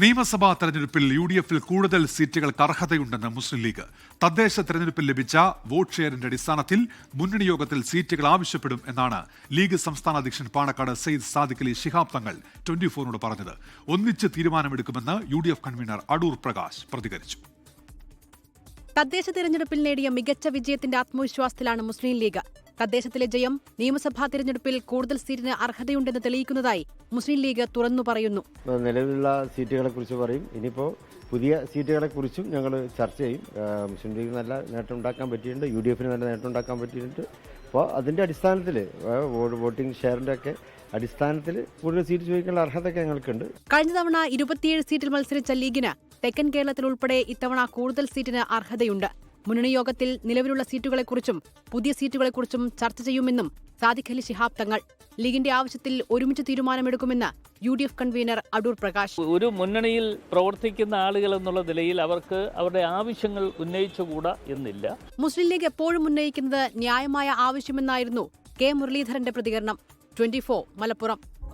നിയമസഭാ തെരഞ്ഞെടുപ്പിൽ U D എഫിൽ കൂടുതൽ സീറ്റുകൾക്ക് അർഹതയുണ്ടെന്ന് മുസ്ലിം ലീഗ്. തദ്ദേശ തെരഞ്ഞെടുപ്പിൽ ലഭിച്ച വോട്ട് ഷെയറിന്റെ അടിസ്ഥാനത്തിൽ മുന്നണി യോഗത്തിൽ സീറ്റുകൾ ആവശ്യപ്പെടും എന്നാണ് ലീഗ് സംസ്ഥാന അധ്യക്ഷൻ പാണക്കാട് സയ്യിദ് സാദിഖ് അലി ശിഹാബ് തങ്ങൾ ട്വന്റി ഫോറിനോട് പറഞ്ഞത്. ഒന്നിച്ച് തീരുമാനമെടുക്കുമെന്ന് U D F convener Adoor Prakash പ്രതികരിച്ചു. തദ്ദേശ തെരഞ്ഞെടുപ്പിൽ നേടിയ മികച്ച വിജയത്തിന്റെ ആത്മവിശ്വാസത്തിലാണ് മുസ്ലിം ലീഗ്. തദ്ദേശത്തിലെ ജയം നിയമസഭാ തിരഞ്ഞെടുപ്പിൽ കൂടുതൽ സീറ്റിന് അർഹതയുണ്ടെന്ന് തെളിയിക്കുന്നതായി മുസ്ലിം ലീഗ് തുറന്നു പറയുന്നു. നിലവിലുള്ള സീറ്റുകളെ കുറിച്ച് പറയും. ഇനിയിപ്പോ പുതിയ സീറ്റുകളെ കുറിച്ചും ഞങ്ങൾ ചർച്ച ചെയ്യും. മുസ്ലിം ലീഗ് നല്ല നേട്ടം ഉണ്ടാക്കാൻ പറ്റിയിട്ടുണ്ട്. യു ഡി എഫിന് നല്ല നേട്ടം ഉണ്ടാക്കാൻ പറ്റിയിട്ടുണ്ട്. അപ്പോൾ അതിന്റെ അടിസ്ഥാനത്തിൽ വോട്ടിംഗ് ഷെയറിന്റെ ഒക്കെ അടിസ്ഥാനത്തിൽ കൂടുതൽ സീറ്റ് ചോദിക്കാനുള്ള അർഹതയൊക്കെ ഞങ്ങൾക്കുണ്ട്. കഴിഞ്ഞ തവണ ഇരുപത്തിയേഴ് സീറ്റിൽ മത്സരിച്ച ലീഗിന് തെക്കൻ കേരളത്തിൽ ഉൾപ്പെടെ ഇത്തവണ കൂടുതൽ സീറ്റിന് അർഹതയുണ്ട്. മുന്നണി യോഗത്തിൽ നിലവിലുള്ള സീറ്റുകളെക്കുറിച്ചും പുതിയ സീറ്റുകളെക്കുറിച്ചും ചർച്ച ചെയ്യുമെന്നും സാദിഖ് അലി ശിഹാബ് തങ്ങൾ ലീഗിന്റെ ആവശ്യത്തിൽ ഒരുമിച്ച് തീരുമാനമെടുക്കുമെന്ന് U D F convener Adoor Prakash. ഒരു മുന്നണിയിൽ പ്രവർത്തിക്കുന്ന ആളുകൾ എന്നുള്ള നിലയിൽ അവർക്ക് അവരുടെ ആവശ്യങ്ങൾ ഉന്നയിച്ചുകൂടാ എന്നില്ല. മുസ്ലിം ലീഗ് എപ്പോഴും ഉന്നയിക്കുന്നത് ന്യായമായ ആവശ്യമെന്നായിരുന്നു കെ മുരളീധരന്റെ പ്രതികരണം. ട്വന്റി മലപ്പുറം.